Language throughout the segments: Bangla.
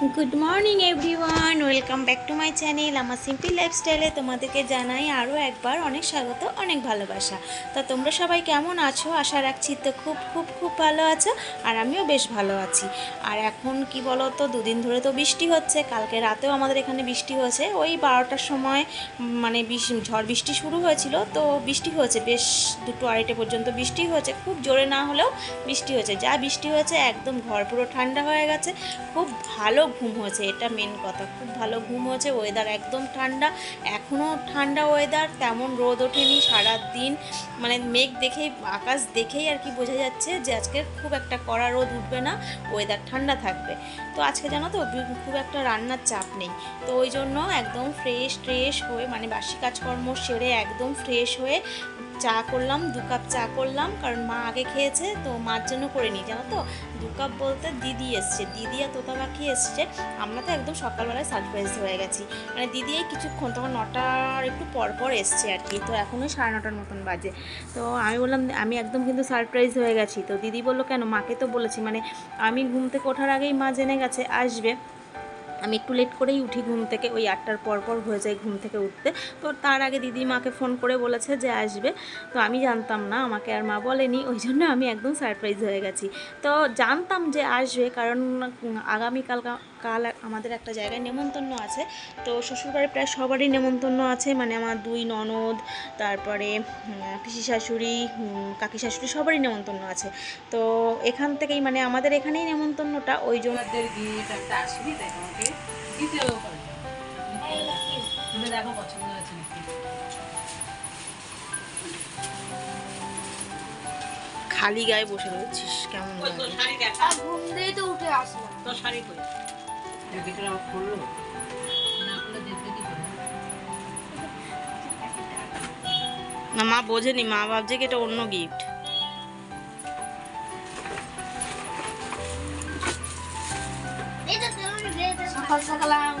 Good morning everyone welcome back to my channel আমার সিম্পল লাইফস্টাইলে তোমাদেরকে জানাই আরও একবার অনেক স্বাগত, অনেক ভালোবাসা। তা তোমরা সবাই কেমন আছো? আশা রাখছি তো খুব খুব খুব ভালো আছো, আর আমিও বেশ ভালো আছি। আর এখন কি বলো তো দুদিন ধরে তো বৃষ্টি হচ্ছে, কালকে রাতেও আমাদের এখানে বৃষ্টি হয়েছে। ওই বারোটার সময় মানে ঝড় বৃষ্টি শুরু হয়েছিল, তো বৃষ্টি হয়েছে, বেশ দুটো আড়াইটে পর্যন্ত বৃষ্টি হয়েছে। খুব জোরে না হলেও বৃষ্টি হয়েছে। যা বৃষ্টি হয়েছে, একদম ঘর পুরো ঠান্ডা হয়ে গেছে। খুব ভালো ঘুম হয়েছে, এটা মেন কথা। খুব ভালো ঘুম হয়েছে ওয়েদার একদম ঠান্ডা। এখনও ঠান্ডা ওয়েদার তেমন রোদ ওঠেনি সারা দিন মানে মেঘ দেখেই, আকাশ দেখেই আর কি বোঝা যাচ্ছে যে আজকে খুব একটা কড়া রোদ উঠবে না ওয়েদার ঠান্ডা থাকবে। তো আজকে জানো তো খুব একটা রান্নার চাপ নেই। তো ওই জন্য একদম ফ্রেশ ট্রেশ হয়ে মানে বাসি কাজকর্ম সেরে একদম ফ্রেশ হয়ে চা করলাম, দু কাপ চা করলাম। কারণ মা আগে খেয়েছে, তো মার জন্য করে নিই জানো তো? দু কাপ বলতে দিদি এসছে। দিদি আর তোতা পাখি এসছে। আমরা তো একদম সকালবেলায় সারপ্রাইজ হয়ে গেছি। মানে দিদি এই কিছুক্ষণ, তখন নটার একটু পর পর এসছে আর কি। তো এখনই সাড়ে নটার মতন বাজে। তো আমি বললাম, আমি একদম কিন্তু সারপ্রাইজ হয়ে গেছি। তো দিদি বলল, কেন? মাকে তো বলেছি। মানে আমি ঘুম থেকে ওঠার আগেই মা জেনে গেছে, আসবে। আমি একটু লেট করেই উঠি ঘুম থেকে, ওই আটটার পর পর হয়ে যায় ঘুম থেকে উঠতে। তো তার আগে দিদি মাকে ফোন করে বলেছে যে আসবে। তো আমি জানতাম না, আমাকে আর মা বলেনি, ওই জন্য আমি একদম সারপ্রাইজ হয়ে গেছি। তো জানতাম যে আসবে, কারণ আগামীকাল কাল আমাদের একটা জায়গায় নেমন্তন্ন আছে। তো শ্বশুরবাড়ি প্রায় সবারই নেমন্তন্ন আছে। মানে আমার দুই ননদ তারপরে পিসি শাশুড়ি কাকি শাশুড়ি সবারই নেমন্তন্ন আছে। তো এখান থেকেই মানে আমাদের এখানেই নেমন্তন্নটা। ওই জন্য আসবি দেখো পছন্দ হয়েছে নাকি। খালি গায়ে বসে রয়েছিস কেমন ঘুম দিয়ে তো উঠে আসলাম। তোর শাড়ি না খুলে দেখবে কি করে? না মা বোঝেনি মা ভাবছে কি এটা অন্য গিফট সকাল সকাল এটা?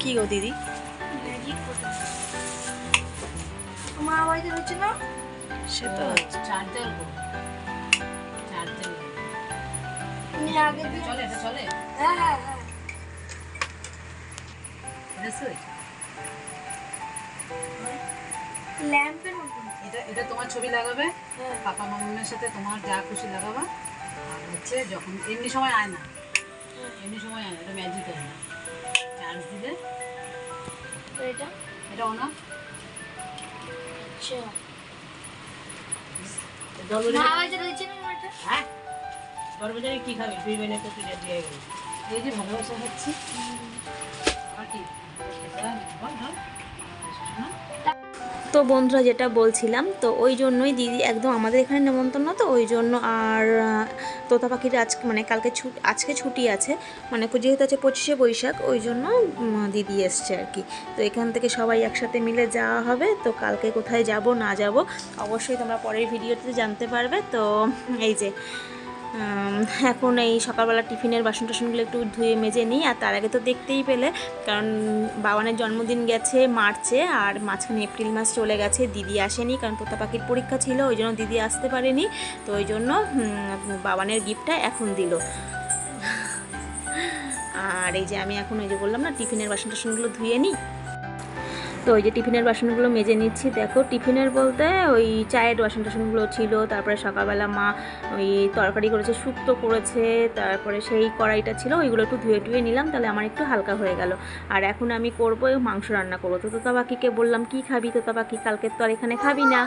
কি গো দিদি? করতে বাড়িতে হচ্ছে না? সে তো চার্জার চার্জার তুমি আগে চলে এটা চলে? হ্যাঁ হ্যাঁ হ্যাঁ। ল্যাম্পের এটা এটা তোমার ছবি লাগাবে। হ্যাঁ। পাপা মামার সাথে তোমার যা খুশি লাগাবা। আর হচ্ছে যখন এমনি সময় আয় না। এমনি সময় আয় না। এটা ম্যাজিক আয় না চার্জ দিলে। এটা? এটা অন রয়েছে না মাটা? হ্যাঁ? কি খাবি? তুই বেনে তো তুই দিয়ে গেলি। এই যে ভালোবাসা হচ্ছে আর কি? বল। তো বন্ধুরা যেটা বলছিলাম, তো ওই জন্যই দিদি একদম আমাদের এখানে নেমন্তন্ন, তো ওই জন্য আর তোতা পাখির আজকে মানে কালকে ছুটি আজকে ছুটি আছে মানে যেহেতু আছে পঁচিশে বৈশাখ, ওই জন্য দিদি এসছে আর কি। তো এখান থেকে সবাই একসাথে মিলে যাওয়া হবে, তো কালকে কোথায় যাব না যাব, অবশ্যই তোমরা পরের ভিডিওতে জানতে পারবে, তো এই যে এখন এই সকালবেলা টিফিনের বাসন টাসনগুলো একটু ধুয়ে মেজে নিই, আর তার আগে তো দেখতেই পেলে, কারণ বাবানের জন্মদিন গেছে মার্চে, আর মাঝখানে এপ্রিল মাস চলে গেছে, দিদি আসেনি, কারণ তোতা পাখির পরীক্ষা ছিল, ওই জন্য দিদি আসতে পারেনি, তো ওই জন্য বাবানের গিফটটা এখন দিল। আর এই যে আমি এখন ওই যে বললাম না, টিফিনের বাসন টাসনগুলো ধুয়ে নিই তো ওই যে টিফিনের বাসনগুলো মেজে নিচ্ছি, দেখো টিফিনের বলতে ওই চায়ের বাসন টাসনগুলো ছিল, তারপরে সকালবেলা মা ওই তরকারি করেছে, শুক্তো করেছে, তারপরে সেই কড়াইটা ছিল, ওইগুলো একটু ধুয়ে টুয়ে নিলাম, তাহলে আমার একটু হালকা হয়ে গেল। আর এখন আমি করব মাংস রান্না করব। তো তোতা পাখিকে বললাম, কি খাবি তোতা পাখি? কালকে তো আর এখানে খাবি না।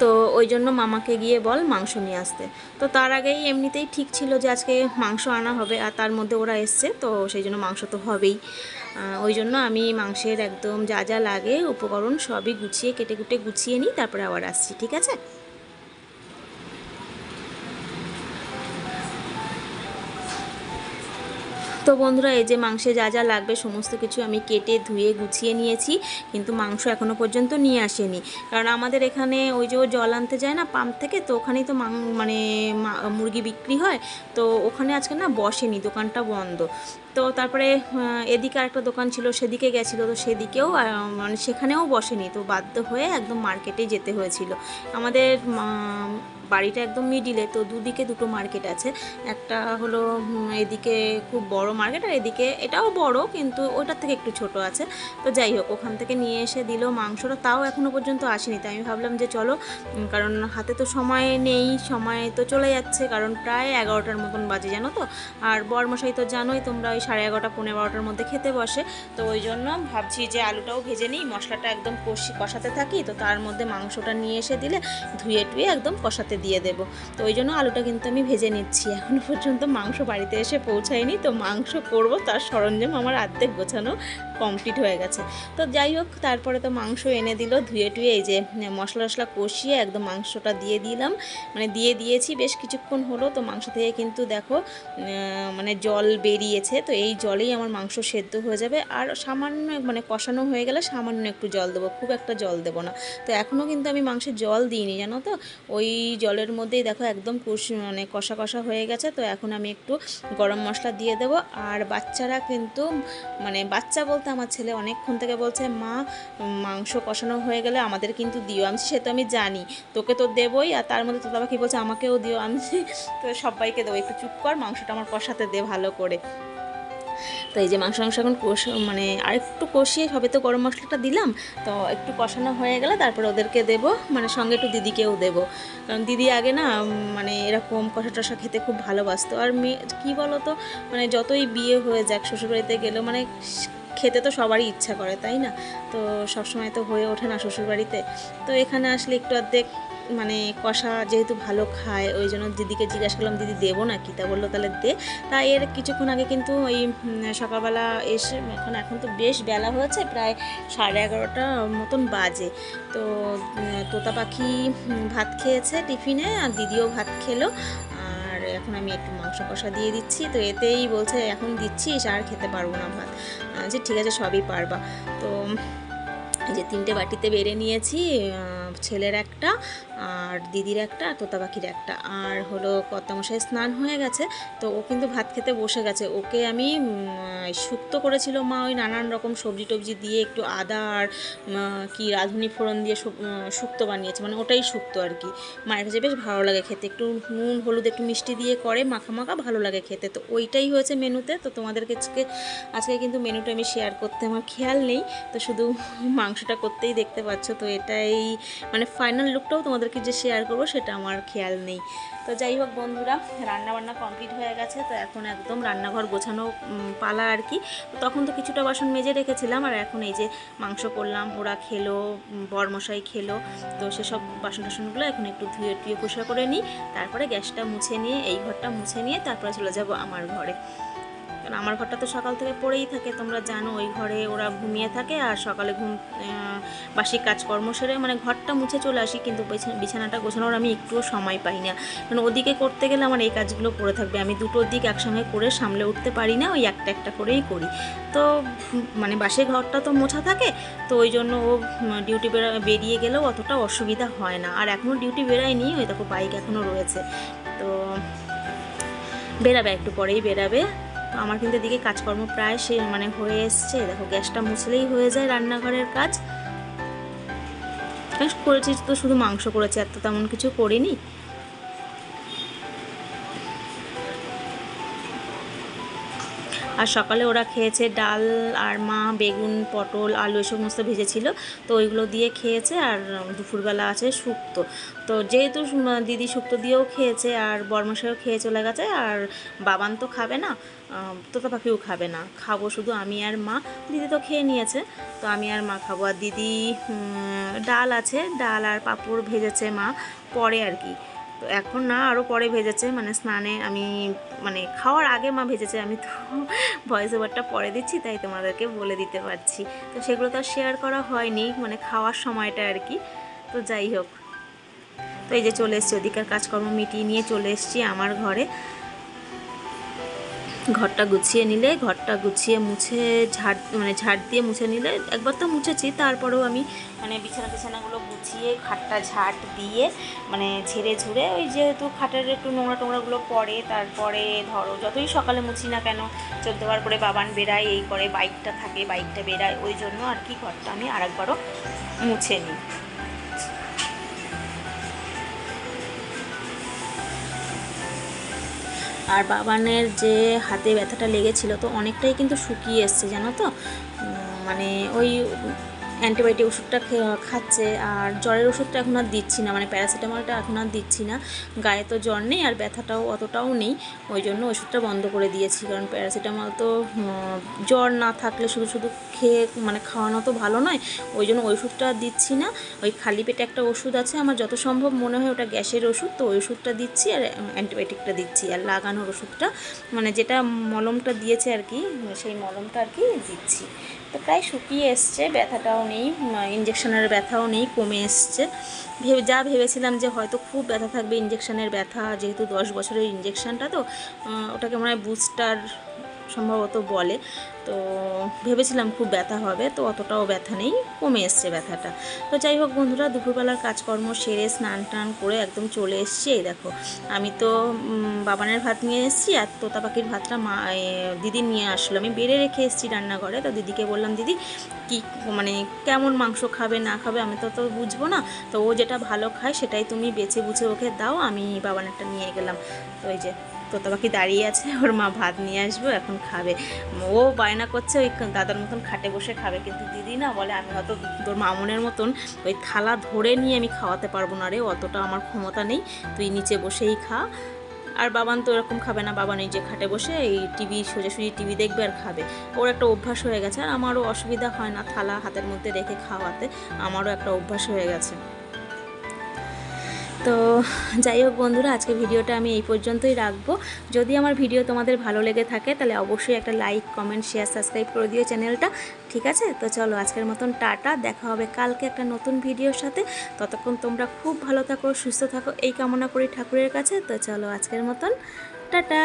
তো ওই জন্য মামাকে গিয়ে বল মাংস নিয়ে আসতে। তো তার আগেই এমনিতেই ঠিক ছিল যে আজকে মাংস আনা হবে, আর তার মধ্যে ওরা এসছে, তো সেই জন্য মাংস তো হবেই। ওই জন্য আমি মাংসের একদম যা যা লাগে উপকরণ সবই গুছিয়ে, কেটে কুটে গুছিয়ে নিই, তারপরে আবার আসছি, ঠিক আছে? তো বন্ধুরা, এই যে মাংসে যা যা লাগবে, সমস্ত কিছু আমি কেটে, ধুয়ে, গুছিয়ে নিয়েছি, কিন্তু মাংস এখনও পর্যন্ত নিয়ে আসেনি। কারণ আমাদের এখানে ওই যে জল আনতে যায় না পাম্প থেকে, তো ওখানেই তো মানে মুরগি বিক্রি হয়, তো ওখানে আজকে না বসেনি, দোকানটা বন্ধ। তো তারপরে এদিকে আরেকটা দোকান ছিল, সেদিকে গেছিল, তো সেদিকেও মানে সেখানেও বসেনি, তো বাধ্য হয়ে একদম মার্কেটে যেতে হয়েছিল। আমাদের বাড়িটা একদম মিডিলে, তো দুদিকে দুটো মার্কেট আছে। একটা হলো এদিকে খুব বড় মার্কেট, আর এদিকে এটাও বড়, কিন্তু ওটার থেকে একটু ছোট আছে। তো যাই হোক, ওখান থেকে নিয়ে এসে দিল মাংসটা, তাও এখনও পর্যন্ত আসেনি। তাই আমি ভাবলাম যে চলো কারণ হাতে তো সময় নেই, সময় তো চলে যাচ্ছে, কারণ প্রায় এগারোটার মতন বাজে, জানো তো? আর বরমশাই তো জানোই তোমরা ওই সাড়ে এগারোটা পনেরো বারোটার মধ্যে খেতে বসে। তো ওই জন্য ভাবছি যে আলুটাও ভেজে নিই, মশলাটা একদম কষি কষাতে থাকি, তো তার মধ্যে মাংসটা নিয়ে এসে দিলে ধুয়ে টুয়ে একদম কষাতে দিয়ে দেবো। তো ওই জন্য আলুটা কিন্তু আমি ভেজে নিচ্ছি এখনও পর্যন্ত মাংস বাড়িতে এসে পৌঁছায়নি। তো মাংস করব, তার সরঞ্জাম আমার আর্ধেক গোছানো কমপ্লিট হয়ে গেছে। তো যাই হোক, তারপরে তো মাংস এনে দিল, ধুয়ে টুয়ে এই যে মশলা টশলা কষিয়ে একদম মাংসটা দিয়ে দিলাম। মানে দিয়ে দিয়েছি, বেশ কিছুক্ষণ হলো, তো মাংস থেকে কিন্তু দেখো মানে জল বেরিয়েছে। এই জলেই আমার মাংস সেদ্ধ হয়ে যাবে। আর সামান্য মানে কষানো হয়ে গেলে সামান্য একটু জল দেবো, খুব একটা জল দেবো না। তো এখনও কিন্তু আমি মাংসে জল দিইনি, জানো তো? ওই জলের মধ্যেই দেখো একদম কুস মানে কষা কষা হয়ে গেছে। তো এখন আমি একটু গরম মশলা দিয়ে দেবো। আর বাচ্চারা কিন্তু মানে বাচ্চা বলতে আমার ছেলে অনেকক্ষণ থেকে বলছে, মা, মাংস কষানো হয়ে গেলে আমাদের কিন্তু দিও আমি সে তো আমি জানি। তোকে তো দেবই। আর তার মধ্যে তো বাবা কি বলছে, আমাকেও দিও আমি তো সবাইকে দেবো, একটু চুপ কর, মাংসটা আমার কষাতে দে ভালো করে। তো এই যে মাংস মাংস এখন কষ মানে আরেকটু কষিয়ে, সবে তো গরম মশলাটা দিলাম, তো একটু কষানো হয়ে গেলে তারপর ওদেরকে দেব মানে সঙ্গে একটু দিদিকেও দেব। কারণ দিদি আগে না মানে এরকম কষা টষা খেতে খুব ভালোবাসতো। আর মেয়ে, কী বলো তো মানে যতই বিয়ে হয়ে যাক, শ্বশুরবাড়িতে গেলেও মানে খেতে তো সবারই ইচ্ছা করে, তাই না? তো সবসময় তো হয়ে ওঠে না শ্বশুরবাড়িতে। তো এখানে আসলে একটু অর্ধেক মানে কষা যেহেতু ভালো খায়, ওই জন্য দিদিকে জিজ্ঞাসা করলাম, দিদি দেবো নাকি? তা বলল, তাহলে দে। তা এর কিছুক্ষণ আগে কিন্তু ওই সকালবেলা এসে, এখন এখন তো বেশ বেলা হয়েছে, প্রায় সাড়ে এগারোটা মতন বাজে। তো তোতা পাখি ভাত খেয়েছে টিফিনে, আর দিদিও ভাত খেলো, আর এখন আমি একটু মাংস কষা দিয়ে দিচ্ছি। তো এতেই বলছে, এখন দিচ্ছিস, আর খেতে পারব না ভাত। যে ঠিক আছে, সবই পারবা। তো যে তিনটে বাটিতে বেড়ে নিয়েছি ছেলের একটা আর দিদির একটা আর তোতা পাখির একটা। আর হলো কর্তামশাই স্নান হয়ে গেছে, তো ও কিন্তু ভাত খেতে বসে গেছে। ওকে আমি শুক্তো করেছিল মা ওই নানান রকম সবজি টবজি দিয়ে একটু আদা আর কি রাঁধুনি ফোড়ন দিয়ে শুক্তো বানিয়েছে। মানে ওটাই শুক্তো আর কি। মায়ের কাছে বেশ ভালো লাগে খেতে। একটু নুন, হলুদ, একটু মিষ্টি দিয়ে করে, মাখা মাখা ভালো লাগে খেতে। তো ওইটাই হয়েছে মেনুতে। তো তোমাদেরকে আজকে কিন্তু মেনুটা আমি শেয়ার করতে আমার খেয়াল নেই। তো শুধু মাংসটা করতেই দেখতে পাচ্ছ, তো এটাই মানে ফাইনাল লুকটাও তোমাদেরকে যে শেয়ার করব সেটা আমার খেয়াল নেই। তো যাই হোক বন্ধুরা রান্না বান্না কমপ্লিট হয়ে গেছে, তো এখন একদম রান্নাঘর গোছানো পালা আর কি। তখন তো কিছুটা বাসন মেজে রেখেছিলাম, আর এখন এই যে মাংস করলাম, ওরা খেলো বরমশাই খেলো, তো সেসব বাসন টাসনগুলো এখন একটু ধুয়ে টুয়ে পরিষ্কার করে নিই, তারপরে গ্যাসটা মুছে নিয়ে, এই ঘরটা মুছে নিয়ে তারপরে চলে যাব আমার ঘরে। কারণ আমার ঘরটা তো সকাল থেকে পড়েই থাকে, তোমরা জানো ওই ঘরে ওরা ঘুমিয়ে থাকে আর সকালে ঘুম বাসি কাজকর্ম সেরে মানে ঘরটা মুছে চলে আসি, কিন্তু বিছা- বিছানাটা গোছানোর আমি একটুও সময় পাই না। কারণ ওদিকে করতে গেলে আমার এই কাজগুলো পড়ে থাকবে, আমি দুটোর দিক একসঙ্গে করে সামলে উঠতে পারি না, ওই একটা একটা করেই করি। তো মানে বাসি ঘরটা তো মোছা থাকে, তো ওই জন্য ও ডিউটি বেরিয়ে গেলেও অতটা অসুবিধা হয় না। আর এখনও ডিউটি বেরায়নি, ওই দেখো বাইক এখনও রয়েছে। তো, বেরাবে, একটু পরেই বেরাবে। তো আমার কিন্তু এদিকে কাজকর্ম প্রায় সে মানে হয়ে এসছে। দেখো, গ্যাসটা মুছলেই হয়ে যায় রান্নাঘরের কাজ। করেছি, তো শুধু মাংস করেছি, আর তো তেমন কিছু করিনি। আর সকালে ওরা খেয়েছে ডাল আর মা, বেগুন, পটল, আলু এসব সমস্ত ভেজেছিল। তো ওইগুলো দিয়ে খেয়েছে আর দুপুরবেলা আছে শুক্তো। তো যেহেতু দিদি শুক্তো দিয়েও খেয়েছে আর বর্মশাইও খেয়ে চলে গেছে আর বাবান তো খাবে না তোতা পাখিও খাবে না। খাব শুধু আমি আর মা। দিদি তো খেয়ে নিয়েছে, তো আমি আর মা খাব। আর দিদি ডাল আছে, ডাল আর পাঁপড় ভেজেছে মা, পরে আর কি। তো এখন না আরও পরে ভেজেছে মানে স্নানে আমি মানে খাওয়ার আগে মা ভেজেছে, আমি তো ভয়েস ওভারটা পরে দিচ্ছি, তাই তোমাদেরকে বলে দিতে পারছি। তো সেগুলো তো আর শেয়ার করা হয়নি মানে খাওয়ার সময়টা আর কি। তো যাই হোক। তো এই যে চলে এসছি, ওদিকার কাজকর্ম মিটিয়ে নিয়ে চলে এসছি আমার ঘরে। ঘরটা গুছিয়ে নিলে, ঘরটা গুছিয়ে মুছে ঝাড় মানে ঝাড় দিয়ে মুছে নিলে, একবার তো মুছেছি, তারপরেও আমি মানে বিছানা টিছানাগুলো গুছিয়ে খাটটা ঝাড় দিয়ে মানে ঝেড়ে ঝুড়ে ওই যেহেতু খাটের একটু নোংরা টোংরাগুলো পড়ে, তারপরে ধরো যতই সকালে মুছি না কেন, চোদ্দবার করে বাবান বেরায় এই করে বাইকটা থাকে, বাইকটা বেরায় ওই জন্য আর কি ঘরটা আমি আরেকবারও মুছে নিই। আর বাবানের যে হাতে ব্যথাটা লেগেছিল তো অনেকটাই কিন্তু শুকিয়ে এসছে, জানো তো? মানে ওই অ্যান্টিবায়োটিক ওষুধটা খাচ্ছে। আর জ্বরের ওষুধটা এখন আর দিচ্ছি না মানে প্যারাসিটামলটা এখন আর দিচ্ছি না। গায়ে তো জ্বর নেই আর ব্যথাটাও অতটাও নেই, ওই জন্য ওষুধটা বন্ধ করে দিয়েছি। কারণ প্যারাসিটামল তো জ্বর না থাকলে শুধু শুধু খেয়ে মানে খাওয়ানো তো ভালো নয়, ওই জন্য ওষুধটা দিচ্ছি না। ওই খালি পেটে একটা ওষুধ আছে, আমার যত সম্ভব মনে হয় ওটা গ্যাসের ওষুধ, তো ওই ওষুধটা দিচ্ছি আর অ্যান্টিবায়োটিকটা দিচ্ছি। আর লাগানোর ওষুধটা মানে যেটা মলমটা দিয়েছে আর কি, সেই মলমটা আর কি দিচ্ছি। তো প্রায় শুকিয়ে এসছে, ব্যথাটাও নেই ইঞ্জেকশনের ব্যথাও নেই, কমে এসছে। ভেবে যা ভেবেছিলাম যে হয়তো খুব ব্যথা থাকবে ইঞ্জেকশনের ব্যথা, যেহেতু দশ বছরের ইঞ্জেকশানটা তো ওটাকে মনে হয় বুস্টার সম্ভবত বলে। তো ভেবেছিলাম খুব ব্যথা হবে, তো অতটাও ব্যথা নেই, কমে এসছে ব্যথাটা। তো যাই হোক বন্ধুরা, দুপুরবেলার কাজকর্ম সেরে স্নান টান করে একদম চলে এসছি। এই দেখো, আমি তো বাবানের ভাত নিয়ে এসেছি আর তোতা পাখির ভাতটা মা দিদি নিয়ে আসলো। আমি বেড়ে রেখে এসেছি রান্নাঘরে। তো দিদিকে বললাম, দিদি, কি মানে কেমন মাংস খাবে, না খাবে, আমি তো তো বুঝব না। তো ও যেটা ভালো খায় সেটাই তুমি বেছে বুঝে ওকে দাও, আমি বাবানেরটা নিয়ে গেলাম। তো ওই যে তোতা পাখি দাঁড়িয়ে আছে, ওর মা ভাত নিয়ে আসব, এখন খাবে। ও বায়না করছে ওই দাদার মতন খাটে বসে খাবে, কিন্তু দিদি না বলে, আমি হয়তো তোর মামনের মতন ওই থালা ধরে নিয়ে আমি খাওয়াতে পারব না রে, অতটা আমার ক্ষমতা নেই, তুই নিচে বসেই খা। আর বাবান তো এরকম খাবে না বাবা নিজে খাটে বসে এই টিভি, সোজাসুজি টিভি দেখবে আর খাবে। ওর একটা অভ্যাস হয়ে গেছে, আর আমারও অসুবিধা হয় না থালা হাতের মধ্যে রেখে খাওয়াতে, আমারও একটা অভ্যাস হয়ে গেছে। তো যাই হোক বন্ধুরা, আজকে ভিডিওটা আমি এই পর্যন্তই রাখব। যদি আমার ভিডিও তোমাদের ভালো লেগে থাকে, তাহলে অবশ্যই একটা লাইক, কমেন্ট শেয়ার সাবস্ক্রাইব করে দিও চ্যানেলটা, ঠিক আছে? তো চলো, আজকের মতন টাটা, দেখা হবে কালকে একটা নতুন ভিডিওর সাথে। ততক্ষণ তোমরা খুব ভালো থাকো, সুস্থ থাকো, এই কামনা করি ঠাকুরের কাছে। তো চলো, আজকের মতন টাটা।